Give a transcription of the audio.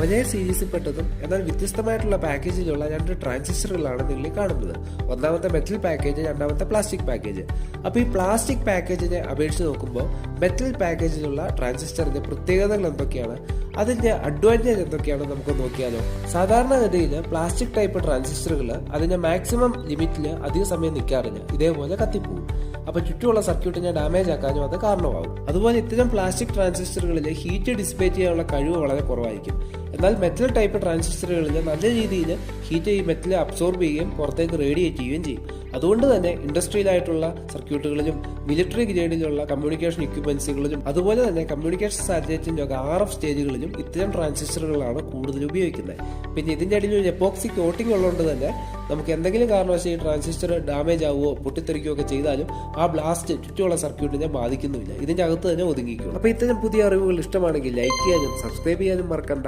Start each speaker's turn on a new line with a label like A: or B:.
A: ഒരേ സീരീസിൽ പെട്ടതും എന്നാൽ വ്യത്യസ്തമായിട്ടുള്ള പാക്കേജിലുള്ള രണ്ട് ട്രാൻസിസ്റ്ററുകളാണ് നിങ്ങൾ കാണുന്നത്. ഒന്നാമത്തെ മെറ്റൽ പാക്കേജ് രണ്ടാമത്തെ പ്ലാസ്റ്റിക് പാക്കേജ് അപ്പോൾ ഈ പ്ലാസ്റ്റിക് പാക്കേജിനെ അപേക്ഷിച്ച് നോക്കുമ്പോൾ മെറ്റൽ പാക്കേജിലുള്ള ട്രാൻസിസ്റ്ററിന്റെ പ്രത്യേകതകൾ എന്തൊക്കെയാണ്? അതിന്റെ അഡ്വാന്റേജ് എന്തൊക്കെയാണ് നമുക്ക് നോക്കിയാലോ. സാധാരണഗതിയിൽ പ്ലാസ്റ്റിക് ടൈപ്പ് ട്രാൻസിസ്റ്ററുകൾ അതിന്റെ മാക്സിമം ലിമിറ്റിൽ അധിക സമയം നിൽക്കാറില്ല. ഇതേപോലെ കത്തിപ്പോവും. അപ്പൊ ചുറ്റുമുള്ള സർക്യൂട്ടിനെ ഡാമേജ് ആക്കാനും അത് കാരണമാകും അതുപോലെ ഇത്തരം പ്ലാസ്റ്റിക് ട്രാൻസിസ്റ്ററുകളിൽ ഹീറ്റ് ഡിസിപ്പേറ്റ് ചെയ്യാനുള്ള കഴിവ് വളരെ കുറവായിരിക്കും. എന്നാൽ മെറ്റൽ ടൈപ്പ് ട്രാൻസിസ്റ്ററുകളിൽ നല്ല രീതിയിൽ ഹീറ്റ് ഈ മെറ്റൽ അബ്സോർബ് ചെയ്യുകയും പുറത്തേക്ക് റേഡിയേറ്റ് ചെയ്യുകയും ചെയ്യും. അതുകൊണ്ട് തന്നെ ഇൻഡസ്ട്രിയലായിട്ടുള്ള സർക്യൂട്ടുകളിലും മിലിറ്ററി ഗ്രേഡിലുള്ള കമ്മ്യൂണിക്കേഷൻ ഇക്വിപ്മെൻസുകളിലും അതുപോലെ തന്നെ കമ്മ്യൂണിക്കേഷൻ സാറ്റലൈറ്റിന്റെ ഒക്കെ ആർ എഫ് സ്റ്റേജുകളിലും ഇത്തരം ട്രാൻസിസ്റ്ററുകളാണ് കൂടുതൽ ഉപയോഗിക്കുന്നത്. പിന്നെ ഇതിന്റെ അടിയിൽ ഒരു എപ്പോക്സി കോട്ടിംഗ് ഉള്ളതുകൊണ്ട് തന്നെ നമുക്ക് എന്തെങ്കിലും കാരണവശാൽ ഈ ട്രാൻസിസ്റ്റർ ഡാമേജ് ആവുകയോ പൊട്ടിത്തെറിക്കുകയോ ഒക്കെ ചെയ്താലും ആ ബ്ലാസ്റ്റ് ചുറ്റുമുള്ള സർക്യൂട്ടിനെ ബാധിക്കുന്നുമില്ല. ഇതിന്റെ അകത്ത് തന്നെ ഒതുങ്ങിക്കും അപ്പൊ ഇത്തരം പുതിയ അറിവുകൾ ഇഷ്ടമാണെങ്കിൽ ലൈക്ക് ചെയ്യാനും സബ്സ്ക്രൈബ് ചെയ്യാനും മറക്കണ്ട.